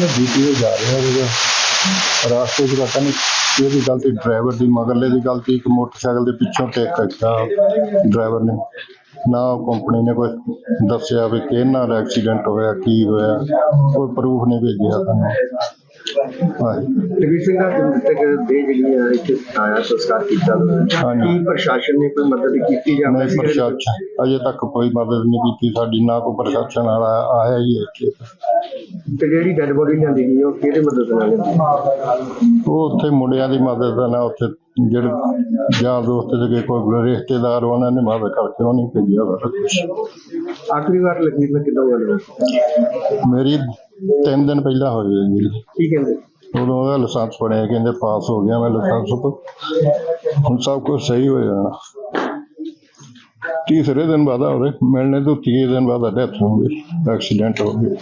ਮੈਂ ਡੀਟੀ ਤੇ ਜਾ ਰਿਹਾ ਸੀਗਾ। ਰਾਸਤੇ 'ਚ ਪਤਾ ਨਹੀਂ ਇਹਦੀ ਗਲਤੀ ਡਰਾਈਵਰ ਦੀ, ਮਗਰਲੇ ਦੀ ਗਲਤੀ ਇੱਕ ਮੋਟਰਸਾਈਕਲ ਦੇ ਪਿੱਛੋਂ ਟੇਕ ਕੀਤਾ ਡਰਾਈਵਰ ਨੇ। ਨਾ ਕੰਪਨੀ ਨੇ ਕੋਈ ਦੱਸਿਆ ਵੀ ਕਿਹਨਾਂ ਦਾ ਐਕਸੀਡੈਂਟ ਹੋਇਆ, ਕੀ ਹੋਇਆ, ਕੋਈ ਪ੍ਰੂਫ ਨਹੀਂ ਭੇਜਿਆ ਸਾਨੂੰ। ਹਾਂਜੀ ਲਵੀਰ ਸਿੰਘ ਦਾ ਜਨਮ ਤੱਕ ਦੇ ਜਿਹੜੀ ਆ ਇੱਥੇ ਆਇਆ ਸੰਸਕਾਰ ਕੀਤਾ ਹਾਂਜੀ। ਕੀ ਪ੍ਰਸ਼ਾਸਨ ਨੇ ਕੋਈ ਮਦਦ ਕੀਤੀ ਜਾਂ ਨਹੀਂ ਪ੍ਰਸ਼ਾਸਨ ਅਜੇ ਤੱਕ ਕੋਈ ਮਦਦ ਨਹੀਂ ਕੀਤੀ ਸਾਡੀ ਨਾ ਕੋਈ ਪ੍ਰਸ਼ਾਸਨ ਵਾਲਾ ਆਇਆ ਹੀ ਹੈ ਇੱਥੇ ਤੇ ਜਿਹੜੀ ਡੈਡ ਬੋਡੀ ਲਿਆਂਦੀ ਗਈ ਉਹ ਕਿਹਦੇ ਮਦਦ ਨਾਲ ਲਿਆਂਦੀ ਉਹ ਉੱਥੇ ਮੁੰਡਿਆਂ ਦੀ ਮਦਦ ਨਾਲ ਉੱਥੇ ਜਿਹੜੇ ਯਾਰ ਦੋਸਤ ਸੀਗੇ ਕੋਈ ਰਿਸ਼ਤੇਦਾਰ ਉਹਨਾਂ ਨੇ ਮਦਦ ਕਰਕੇ ਉਹਨੇ ਭੇਜਿਆ ਸਾਰਾ ਕੁਛ ਆਖਰੀ ਵਾਰ ਲਖਵੀਰ ਨਾਲ ਕਿੱਦਾਂ ਹੋਇਆ ਮੇਰੀ ਤਿੰਨ ਦਿਨ ਪਹਿਲਾਂ ਹੋਈ ਹੈ ਜੀ ਕੀ ਕਹਿੰਦੇ ਉਦੋਂ ਉਹਦਾ ਲਾਇਸੈਂਸ ਬਣਿਆ ਕਹਿੰਦੇ ਪਾਸ ਹੋ ਗਿਆ ਮੈਂ ਲਾਇਸੈਂਸ ਤੋਂ ਹੁਣ ਸਭ ਕੁਝ ਸਹੀ ਹੋ ਜਾਣਾ ਤੀਸਰੇ ਦਿਨ ਬਾਅਦ ਉਹਦੇ ਮਿਲਣੇ ਤੋਂ ਤੀਏ ਦਿਨ ਬਾਅਦ ਡੈਥ ਹੋ ਗਈ ਐਕਸੀਡੈਂਟ ਹੋ ਗਿਆ।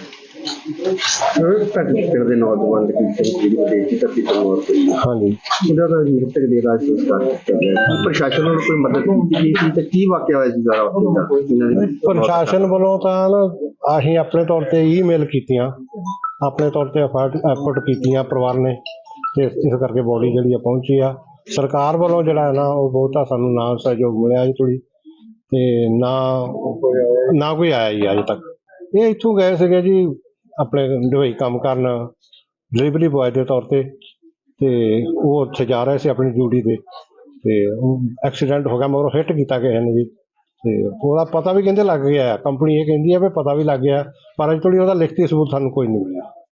ਤੁਹਾਡੇ ਪਿੰਡ ਦੇ ਨੌਜਵਾਨ ਲਖਵੀਰ ਸਿੰਘ ਜਿਹੜੀ ਵਿਦੇਸ਼ ਦੀ ਧਰਤੀ ਤੋਂ ਮੌਤ ਹੋਈ। ਹੈ। ਹਾਂਜੀ। ਉਹਦਾ ਤਾਂ ਮ੍ਰਿਤਕ ਦੇ ਰਾਜ ਸੰਸਕਾਰ ਕੀਤਾ ਗਿਆ। ਕੀ ਪ੍ਰਸ਼ਾਸਨ ਵੱਲੋਂ ਕੋਈ ਮਦਦ ਕੀਤੀ ਗਈ ਸੀ ਤੇ ਕੀ ਵਾਕਿਆ ਹੋਇਆ ਸੀ ਸਾਰਾ ਉੱਥੇ? ਦਾ ਇਹਨਾਂ ਦੀ ਪ੍ਰਸ਼ਾਸਨ ਵੱਲੋਂ ਤਾਂ ਨਾ ਅਸੀਂ ਆਪਣੇ ਤੌਰ ਤੇ ਈਮੇਲ ਕੀਤੀਆਂ। ਆਪਣੇ ਤੌਰ ਤੇ ਐਫਰਟ ਕੀਤੀਆਂ ਪਰਿਵਾਰ ਨੇ ਤੇ ਇਸ ਕਰਕੇ ਬੋਡੀ ਜਿਹੜੀ ਆ ਪਹੁੰਚੀ ਆ। ਸਰਕਾਰ ਵੱਲੋਂ ਜਿਹੜਾ ਹੈ ਨਾ, ਉਹ ਬਹੁਤਾ ਸਾਨੂੰ ਨਾ ਸਹਿਯੋਗ ਮਿਲਿਆ ਜੀ ਥੋੜੀ ਤੇ ਨਾ ਨਾ ਕੋਈ ਆਇਆ ਜੀ ਅਜੇ ਤੱਕ। ਇਹ ਇੱਥੋਂ ਗਏ ਸੀਗੇ ਜੀ ਆਪਣੇ ਦੁਬਈ ਕੰਮ ਕਰਨ ਡਿਲੀਵਰੀ ਬੁਆਏ ਦੇ ਤੌਰ ਤੇ। ਤੇ ਉਹ ਉੱਥੇ ਜਾ ਰਹੇ ਸੀ ਆਪਣੀ ਡਿਊਟੀ ਤੇ। ਤੇ ਐਕਸੀਡੈਂਟ ਹੋ ਗਿਆ, ਮਗਰੋਂ ਹਿੱਟ ਕੀਤਾ ਕਿਸੇ ਨੇ ਜੀ। ਤੇ ਉਹਦਾ ਪਤਾ ਵੀ ਕਹਿੰਦੇ ਲੱਗ ਗਿਆ, ਕੰਪਨੀ ਇਹ ਕਹਿੰਦੀ ਹੈ ਵੀ ਪਤਾ ਵੀ ਲੱਗ ਗਿਆ, ਪਰ ਅਜੇ ਤੋੜੀ ਉਹਦਾ ਲਿਖਤੀ ਸਬੂਤ ਸਾਨੂੰ ਕੋਈ ਨਹੀਂ ਮਿਲਿਆ।